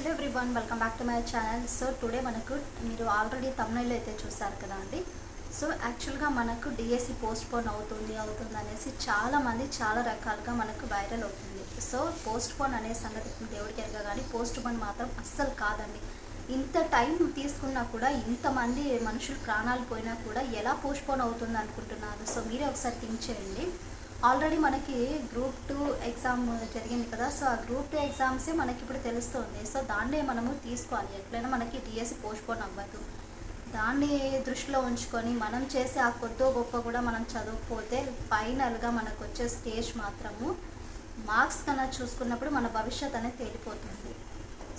Hello everyone welcome back to my channel so today మనకు మీరు already తమిళలో అయితే చూసారు కదా అండి. సో యాక్చువల్గా మనకు డిఎస్సి పోస్ట్ పోన్ అవుతుంది అవుతుంది అనేసి చాలామంది చాలా రకాలుగా మనకు వైరల్ అవుతుంది. సో పోస్ట్ పోన్ అనే సంగతి దేవుడికి ఎరగా కానీ పోస్ట్ పోన్ మాత్రం అస్సలు కాదండి. ఇంత టైం తీసుకున్నా కూడా ఇంతమంది మనుషులు ప్రాణాలు పోయినా కూడా ఎలా పోస్ట్ పోన్ అవుతుంది అనుకుంటున్నారు? సో మీరే ఒకసారి థింక్ చేయండి. ఆల్రెడీ మనకి గ్రూప్ టూ ఎగ్జామ్ జరిగింది కదా సో ఆ గ్రూప్ టూ ఎగ్జామ్సే మనకి ఇప్పుడు తెలుస్తుంది. సో దాన్నే మనము తీసుకోవాలి. ఎట్లయినా మనకి డిఎస్సి పోస్ట్పోన్ అవ్వద్దు. దాన్ని దృష్టిలో ఉంచుకొని మనం చేసే ఆ కొద్దో గొప్ప కూడా మనం చదవకపోతే ఫైనల్గా మనకు వచ్చే స్టేజ్ మాత్రము మార్క్స్ కన్నా చూసుకున్నప్పుడు మన భవిష్యత్ అనేది తేలిపోతుంది.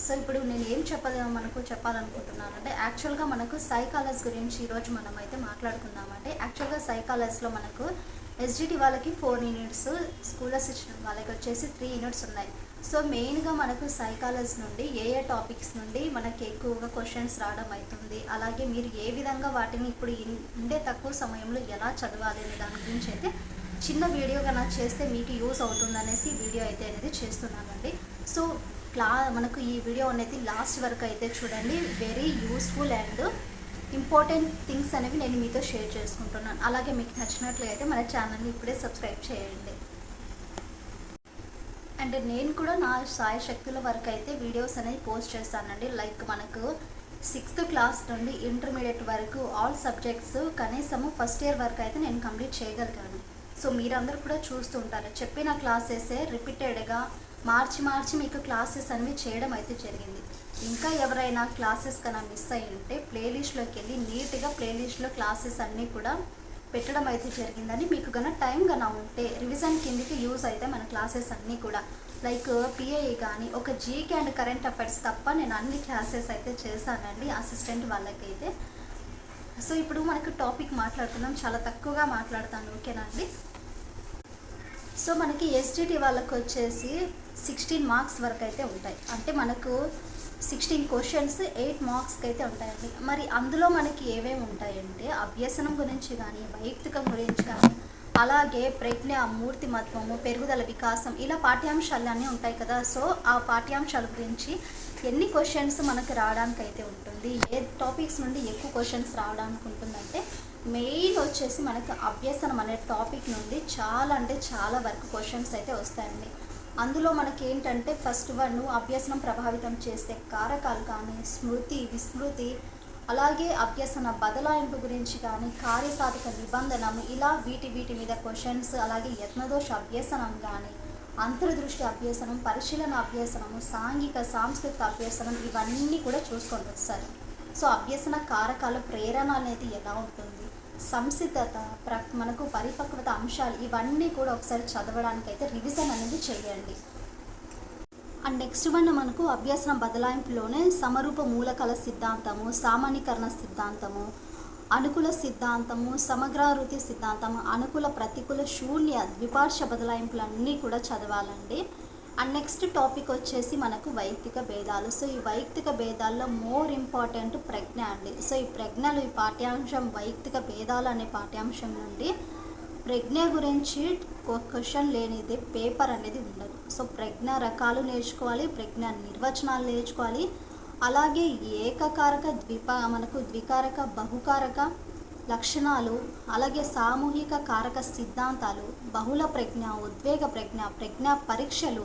సో ఇప్పుడు నేను ఏం చెప్పాలి మనకు చెప్పాలనుకుంటున్నాను అంటే యాక్చువల్గా మనకు సైకాలజీ గురించి ఈరోజు మనం అయితే మాట్లాడుకుందామంటే యాక్చువల్గా సైకాలజీలో మనకు ఎస్జిటి వాళ్ళకి ఫోర్ యూనిట్స్ స్కూల్ అసిస్టెంట్ వాళ్ళకి వచ్చేసి త్రీ యూనిట్స్ ఉన్నాయి. సో మెయిన్గా మనకు సైకాలజీ నుండి ఏ ఏ టాపిక్స్ నుండి మనకి ఎక్కువగా క్వశ్చన్స్ రావడం అవుతుంది అలాగే మీరు ఏ విధంగా వాటిని ఇప్పుడు ఉండే తక్కువ సమయంలో ఎలా చదవాలి అనే దాని గురించి అయితే చిన్న వీడియో కన్నా చేస్తే మీకు యూస్ అవుతుందనేసి వీడియో అయితే అనేది చేస్తున్నానండి. సో క్లా మనకు ఈ వీడియో అనేది లాస్ట్ వరకు అయితే చూడండి. Very useful and important things అనేవి నేను మీతో షేర్ చేసుకుంటున్నాను. అలాగే మీకు నచ్చినట్లయితే మన ఛానల్ని ఇప్పుడే సబ్స్క్రైబ్ చేయండి. అండ్ నేను కూడా నా సాయ శక్తుల వరకు అయితే వీడియోస్ అనేది పోస్ట్ చేస్తానండి. లైక్ మనకు సిక్స్త్ క్లాస్ నుండి ఇంటర్మీడియట్ వరకు ఆల్ సబ్జెక్ట్స్ కనీసము ఫస్ట్ ఇయర్ వరకు అయితే నేను కంప్లీట్ చేయగలిగాను. సో మీరందరూ కూడా చూస్తూ ఉంటారు. చెప్పిన క్లాసెసే రిపీటెడ్గా మార్చి మార్చి మీకు క్లాసెస్ అనేవి చేయడం అయితే జరిగింది. ఇంకా ఎవరైనా క్లాసెస్ కన్నా మిస్ అయి ఉంటే ప్లేలిస్ట్లోకి వెళ్ళి నీట్గా ప్లేలిస్ట్లో క్లాసెస్ అన్నీ కూడా పెట్టడం అయితే జరిగిందని మీకు గన టైం గన ఉంటే రివిజన్ కిందికి యూజ్ అయితే మన క్లాసెస్ అన్నీ కూడా. లైక్ పిఐఈ కానీ ఒక జీకే అండ్ కరెంట్ అఫైర్స్ తప్ప నేను అన్ని క్లాసెస్ అయితే చేశానండి అసిస్టెంట్ వాళ్ళకైతే. సో ఇప్పుడు మనకు టాపిక్ మాట్లాడుతున్నాం. చాలా తక్కువగా మాట్లాడతాను. ఓకేనా అండి? సో మనకి ఎస్టీటీ వాళ్ళకు వచ్చేసి సిక్స్టీన్ మార్క్స్ వరకు అయితే ఉంటాయి. అంటే మనకు సిక్స్టీన్ క్వశ్చన్స్ ఎయిట్ మార్క్స్కి అయితే ఉంటాయండి. మరి అందులో మనకి ఏమేమి ఉంటాయంటే అభ్యసనం గురించి కానీ వైయక్తికం గురించి కానీ అలాగే ప్రజ్ఞ మూర్తిమత్వము పెరుగుదల వికాసం ఇలా పాఠ్యాంశాలన్నీ ఉంటాయి కదా. సో ఆ పాఠ్యాంశాల గురించి ఎన్ని క్వశ్చన్స్ మనకు రావడానికి అయితే ఉంటుంది ఏ టాపిక్స్ నుండి ఎక్కువ క్వశ్చన్స్ రావడానికి ఉంటుందంటే మెయిన్ వచ్చేసి మనకు అభ్యసనం అనే టాపిక్ నుండి చాలా అంటే చాలా వరకు క్వశ్చన్స్ అయితే వస్తాయండి. అందులో మనకి ఏంటంటే ఫస్ట్ వన్ అభ్యసనం ప్రభావితం చేసే కారకాలు కానీ స్మృతి విస్మృతి అలాగే అభ్యసన బదలాయింపు గురించి కానీ కార్యసాధక నిబంధనము ఇలా వీటి వీటి మీద క్వశ్చన్స్ అలాగే యత్నదోష అభ్యసనం కానీ అంతర్దృష్టి అభ్యసనం పరిశీలన అభ్యసనము సాంఘిక సాంస్కృతిక అభ్యసనం ఇవన్నీ కూడా చూసుకొని వస్తారు సో అభ్యసన కారకాల ప్రేరణ అనేది ఎలా ఉంటుంది? సంసిద్ధత ప్ర మనకు పరిపక్వత అంశాలు ఇవన్నీ కూడా ఒకసారి చదవడానికి అయితే రివిజన్ అనేది చేయండి. అండ్ నెక్స్ట్ వన్ మనకు అభ్యసనం బదలాయింపులోనే సమరూప మూలకల సిద్ధాంతము సామాన్యకరణ సిద్ధాంతము అనుకూల సిద్ధాంతము సమగ్రారుతి సిద్ధాంతము అనుకూల ప్రతికూల శూన్య ద్విపార్ష బదలాయింపులన్నీ కూడా చదవాలండి. అండ్ నెక్స్ట్ టాపిక్ వచ్చేసి మనకు వైయక్తిక భేదాలు. సో ఈ వైయక్తిక భేదాల్లో మోర్ ఇంపార్టెంట్ ప్రజ్ఞ అండి. సో ఈ ప్రజ్ఞలు ఈ పాఠ్యాంశం వైయక్తిక భేదాలు అనే పాఠ్యాంశం నుండి ప్రజ్ఞ గురించి క్వశ్చన్ లేనిది పేపర్ అనేది ఉండదు. సో ప్రజ్ఞ రకాలు నేర్చుకోవాలి ప్రజ్ఞ నిర్వచనాలు నేర్చుకోవాలి. అలాగే ఏకకారక ద్విప మనకు ద్వికారక బహుకారక లక్షణాలు అలాగే సామూహిక కారక సిద్ధాంతాలు బహుళ ప్రజ్ఞ ఉద్వేగ ప్రజ్ఞ ప్రజ్ఞ పరీక్షలు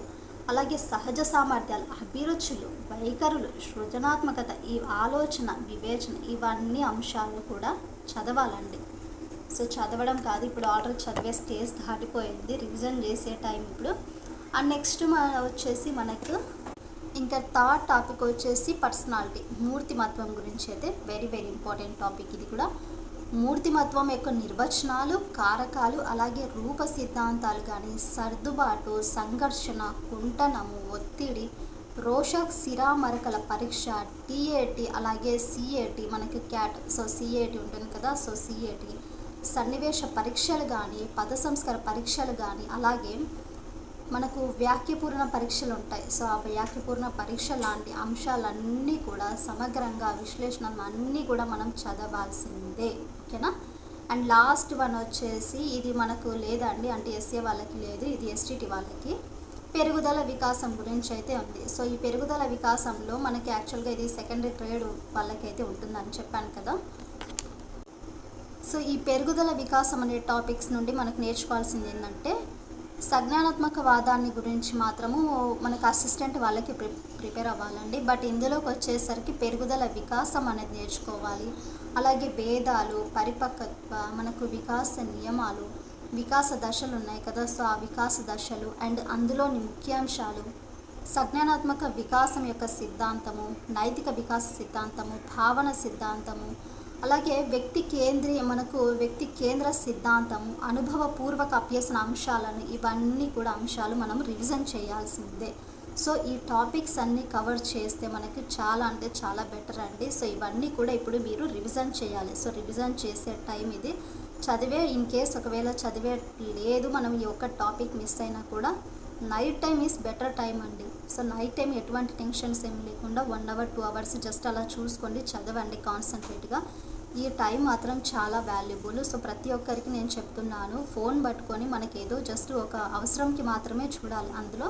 అలాగే సహజ సామర్థ్యాలు అభిరుచులు వైఖరులు సృజనాత్మకత ఈ ఆలోచన వివేచన ఇవన్నీ అంశాలు కూడా చదవాలండి. సో చదవడం కాదు ఇప్పుడు ఆర్డర్ చదివే స్టేజ్ దాటిపోయింది రివిజన్ చేసే టైం ఇప్పుడు. అండ్ నెక్స్ట్ మన వచ్చేసి మనకు ఇంకా థర్డ్ టాపిక్ వచ్చేసి పర్సనాలిటీ మూర్తిమత్వం గురించి అయితే వెరీ వెరీ ఇంపార్టెంట్ టాపిక్ ఇది కూడా. మూర్తిమత్వం యొక్క నిర్వచనాలు కారకాలు అలాగే రూప సిద్ధాంతాలు కానీ సర్దుబాటు సంఘర్షణ కుంటనము ఒత్తిడి రోష సిరామరకల పరీక్ష టీఏటి అలాగే సిఏటి మనకి క్యాట్ సో సిఏటి ఉంటుంది కదా సో సిఏటి సన్నివేశ పరీక్షలు కానీ పద సంస్కార పరీక్షలు కానీ అలాగే మనకు వ్యాఖ్యపూర్ణ పరీక్షలు ఉంటాయి. సో ఆ వ్యాఖ్యపూర్ణ పరీక్ష లాంటి అంశాలన్నీ కూడా సమగ్రంగా విశ్లేషణ అన్నీ కూడా మనం చదవాల్సిందే. ఓకేనా? అండ్ లాస్ట్ వన్ వచ్చేసి ఇది మనకు లేదండి. అంటే ఎస్ఏ వాళ్ళకి లేదు. ఇది ఎస్టీటీ వాళ్ళకి. పెరుగుదల వికాసం గురించి అయితే ఉంది. సో ఈ పెరుగుదల వికాసంలో మనకి యాక్చువల్గా ఇది సెకండరీ గ్రేడ్ వాళ్ళకైతే ఉంటుందని చెప్పాను కదా. సో ఈ పెరుగుదల వికాసం అనే టాపిక్స్ నుండి మనకు నేర్చుకోవాల్సింది ఏంటంటే సజ్ఞానాత్మక వాదాన్ని గురించి మాత్రము మనకు అసిస్టెంట్ వాళ్ళకి ప్రి ప్రిపేర్ అవ్వాలండి. బట్ ఇందులోకి వచ్చేసరికి పెరుగుదల వికాసం అనేది నేర్చుకోవాలి. అలాగే భేదాలు పరిపక్వత మనకు వికాస నియమాలు వికాస దశలు ఉన్నాయి కదా. సో ఆ వికాస దశలు అండ్ అందులోని ముఖ్యాంశాలు సజ్ఞానాత్మక వికాసం యొక్క సిద్ధాంతము నైతిక వికాస సిద్ధాంతము భావన సిద్ధాంతము అలాగే వ్యక్తి కేంద్రీయ మనకు వ్యక్తి కేంద్ర సిద్ధాంతము అనుభవపూర్వక అభ్యసన అంశాలను ఇవన్నీ కూడా అంశాలు మనం రివిజన్ చేయాల్సిందే. సో ఈ టాపిక్స్ అన్నీ కవర్ చేస్తే మనకి చాలా అంటే చాలా బెటర్ అండి. సో ఇవన్నీ కూడా ఇప్పుడు మీరు రివిజన్ చేయాలి. సో రివిజన్ చేసే టైం ఇది. చదివే ఇన్ కేస్ ఒకవేళ చదివే లేదు మనం ఈ ఒక్క టాపిక్ మిస్ అయినా కూడా night time is better time అండి. సో నైట్ టైం ఎటువంటి టెన్షన్స్ ఏం లేకుండా one hour two hours just అలా చూసుకోండి చదవండి కాన్సన్ట్రేట్గా ఈ టైం మాత్రం చాలా వాల్యుబుల్. సో ప్రతి ఒక్కరికి నేను చెప్తున్నాను ఫోన్ పట్టుకొని మనకి ఏదో జస్ట్ ఒక అవసరంకి మాత్రమే చూడాలి. అందులో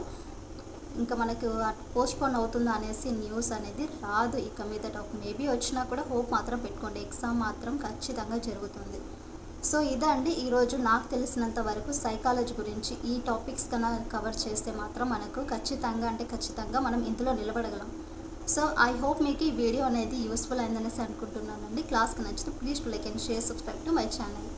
ఇంకా మనకు పోస్ట్పోన్ అవుతుందా అనేసి న్యూస్ అనేది రాదు ఇక మీదట. మేబీ వచ్చినా కూడా హోప్ మాత్రం పెట్టుకోండి. ఎగ్జామ్ మాత్రం ఖచ్చితంగా జరుగుతుంది. సో ఇదండి ఈరోజు నాకు తెలిసినంత వరకు సైకాలజీ గురించి. ఈ టాపిక్స్ కన్నా కవర్ చేస్తే మాత్రం మనకు ఖచ్చితంగా అంటే ఖచ్చితంగా మనం ఇందులో నిలబడగలం. సో ఐ హోప్ మీకు ఈ వీడియో అనేది యూస్ఫుల్ అయిందనేసి అనుకుంటున్నానండి. క్లాస్కి నచ్చితే please like and share subscribe to my channel